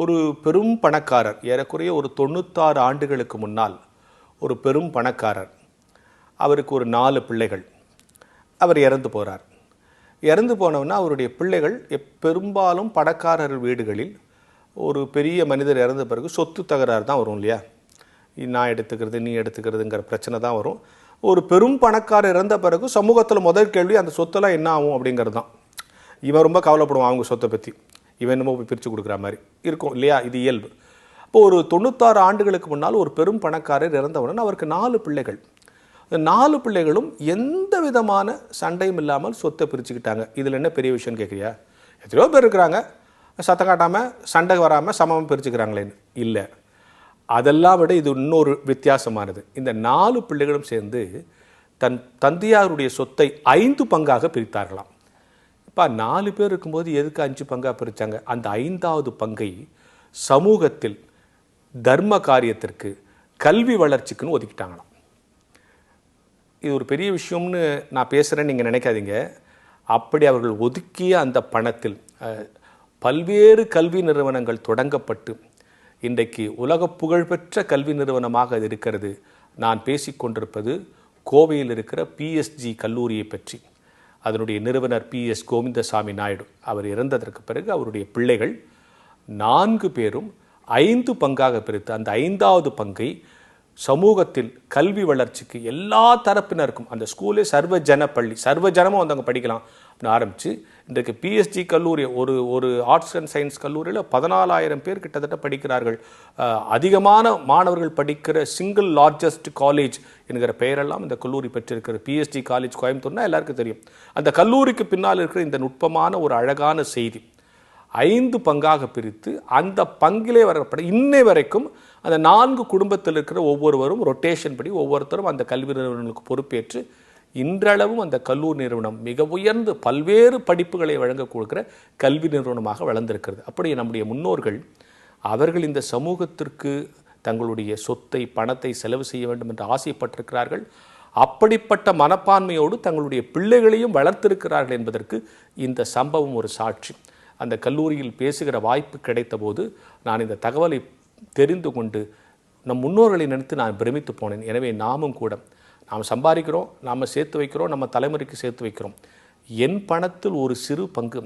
ஒரு பெரும் பணக்காரர் ஏறக்குறைய ஒரு தொண்ணூத்தாறு ஆண்டுகளுக்கு முன்னால் ஒரு பெரும் பணக்காரர். அவருக்கு ஒரு நாலு பிள்ளைகள். அவர் இறந்து போகிறார் இறந்து போனவுன்னா அவருடைய பிள்ளைகள் எப்- பெரும்பாலும் பணக்காரர் வீடுகளில் ஒரு பெரிய மனிதர் இறந்த பிறகு சொத்து தகராறு தான் வரும் இல்லையா? நான் எடுத்துக்கிறது நீ எடுத்துக்கிறதுங்கிற பிரச்சனை தான் வரும். ஒரு பெரும் பணக்காரர் இறந்த பிறகு சமூகத்தில் முதல் கேள்வி அந்த சொத்தெல்லாம் என்ன ஆகும் அப்படிங்கிறது தான். இவன் ரொம்ப கவலைப்படுவான் அவங்க சொத்தை பற்றி இவன் என்னமோ போய் பிரித்து கொடுக்குற மாதிரி இருக்கும் இல்லையா? இது இயல்பு. இப்போ ஒரு தொண்ணூத்தாறு ஆண்டுகளுக்கு முன்னால் ஒரு பெரும் பணக்காரர் இறந்தவுடன் அவருக்கு நாலு பிள்ளைகள். நாலு பிள்ளைகளும் எந்த விதமான சண்டையும் இல்லாமல் சொத்தை பிரிச்சுக்கிட்டாங்க. இதில் என்ன பெரிய விஷயம்னு கேட்குறியா எத்தனையோ பேர் இருக்கிறாங்க. சத்தம் காட்டாமல் சண்டை வராமல் சமமாக பிரிச்சுக்கிறாங்களேன்னு இல்லை. அதெல்லாம் விட இது இன்னொரு வித்தியாசமானது. இந்த நாலு பிள்ளைகளும் சேர்ந்து தன் தந்தையாருடைய சொத்தை ஐந்து பங்காக பிரித்தார்களாம். இப்போ நாலு பேர் இருக்கும்போது எதுக்கு அஞ்சு பங்காக பிரித்தாங்க அந்த ஐந்தாவது பங்கை சமூகத்தில் தர்ம காரியத்திற்கு கல்வி வளர்ச்சிக்குன்னு ஒதுக்கிட்டாங்களாம். இது ஒரு பெரிய விஷயம்னு நான் பேசுகிறேன்னு நீங்கள் நினைக்காதீங்க. அப்படி அவர்கள் ஒதுக்கிய அந்த பணத்தில் பல்வேறு கல்வி நிறுவனங்கள் தொடங்கப்பட்டு இன்றைக்கு உலக புகழ்பெற்ற கல்வி நிறுவனமாக அது இருக்கிறது. நான் பேசிக்கொண்டிருப்பது கோவையில் இருக்கிற பிஎஸ்ஜி கல்லூரியை பற்றி. அதனுடைய நிறுவனர் பி எஸ் கோவிந்தசாமி நாயுடு. அவர் இறந்ததற்கு பிறகு அவருடைய பிள்ளைகள் நான்கு பேரும் ஐந்து பங்காக பிரித்து அந்த ஐந்தாவது பங்கை சமூகத்தில் கல்வி வளர்ச்சிக்கு எல்லா தரப்பினருக்கும் அந்த ஸ்கூலே சர்வஜன பள்ளி சர்வஜனமும் வந்து அங்கே படிக்கலாம் அப்படின்னு ஆரம்பித்து இன்றைக்கு பிஎஸ்டி கல்லூரி ஒரு ஒரு ஆர்ட்ஸ் அண்ட் சயின்ஸ் கல்லூரியில் பதினாலாயிரம் பேர் கிட்டத்தட்ட படிக்கிறார்கள். அதிகமான மாணவர்கள் படிக்கிற சிங்கிள் லார்ஜஸ்ட் காலேஜ் என்கிற பெயரெல்லாம் இந்த கல்லூரி பெற்றிருக்கிற பிஎஸ்டி காலேஜ் கோயம்புத்தூர்னா எல்லாருக்கும் தெரியும். அந்த கல்லூரிக்கு பின்னால் இருக்கிற இந்த நுட்பமான ஒரு அழகான செய்தி ஐந்து பங்காக பிரித்து அந்த பங்கிலே வரப்பட இன்னை வரைக்கும் அந்த நான்கு குடும்பத்தில் இருக்கிற ஒவ்வொருவரும் ரொட்டேஷன் படி ஒவ்வொருத்தரும் அந்த கல்வி நிறுவனங்களுக்கு பொறுப்பேற்று இன்றளவும் அந்த கல்லூரி நிறுவனம் மிக உயர்ந்து பல்வேறு படிப்புகளை வழங்க கொடுக்கிற கல்வி நிறுவனமாக வளர்ந்திருக்கிறது. அப்படி நம்முடைய முன்னோர்கள் அவர்கள் இந்த சமூகத்திற்கு தங்களுடைய சொத்தை பணத்தை செலவு செய்ய வேண்டும் என்று ஆசைப்பட்டிருக்கிறார்கள். அப்படிப்பட்ட மனப்பான்மையோடு தங்களுடைய பிள்ளைகளையும் வளர்த்திருக்கிறார்கள் என்பதற்கு இந்த சம்பவம் ஒரு சாட்சி. அந்த கல்லூரியில் பேசுகிற வாய்ப்பு கிடைத்தபோது நான் இந்த தகவலை தெரிந்து கொண்டு நம் முன்னோர்களை நினைத்து நான் பிரமித்து போனேன். எனவே நாமும் கூட நாம் சம்பாதிக்கிறோம் நாம் சேர்த்து வைக்கிறோம் நம்ம தலைமுறைக்கு சேர்த்து வைக்கிறோம். என் பணத்தில் ஒரு சிறு பங்கு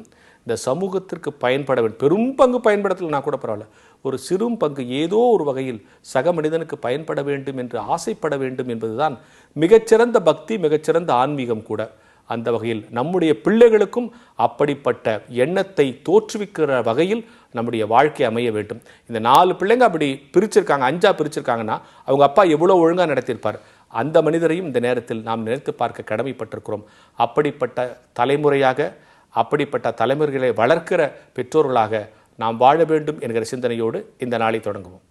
இந்த சமூகத்திற்கு பயன்பட வேண்டும். பெரும் பங்கு பயன்படுத்தலைனா கூட பரவாயில்ல. ஒரு சிறு பங்கு ஏதோ ஒரு வகையில் சக மனிதனுக்கு பயன்பட வேண்டும் என்று ஆசைப்பட வேண்டும் என்பதுதான் மிகச்சிறந்த பக்தி மிகச்சிறந்த ஆன்மீகம் கூட. அந்த வகையில் நம்முடைய பிள்ளைகளுக்கும் அப்படிப்பட்ட எண்ணத்தை தோற்றுவிக்கிற வகையில் நம்முடைய வாழ்க்கை அமைய வேண்டும். இந்த நாலு பிள்ளைங்க அப்படி பிரிச்சிருக்காங்க அஞ்சா பிரிச்சிருக்காங்கன்னா அவங்க அப்பா எவ்வளோ ஒழுங்காக நடத்தியிருப்பார்? அந்த மனிதரையும் இந்த நேரத்தில் நாம் நினைத்து பார்க்க கடமைப்பட்டிருக்கிறோம். அப்படிப்பட்ட தலைமுறையாக அப்படிப்பட்ட தலைமுறைகளை வளர்க்கிற பெற்றோர்களாக நாம் வாழ வேண்டும் என்கிற சிந்தனையோடு இந்த நாளை தொடங்குவோம்.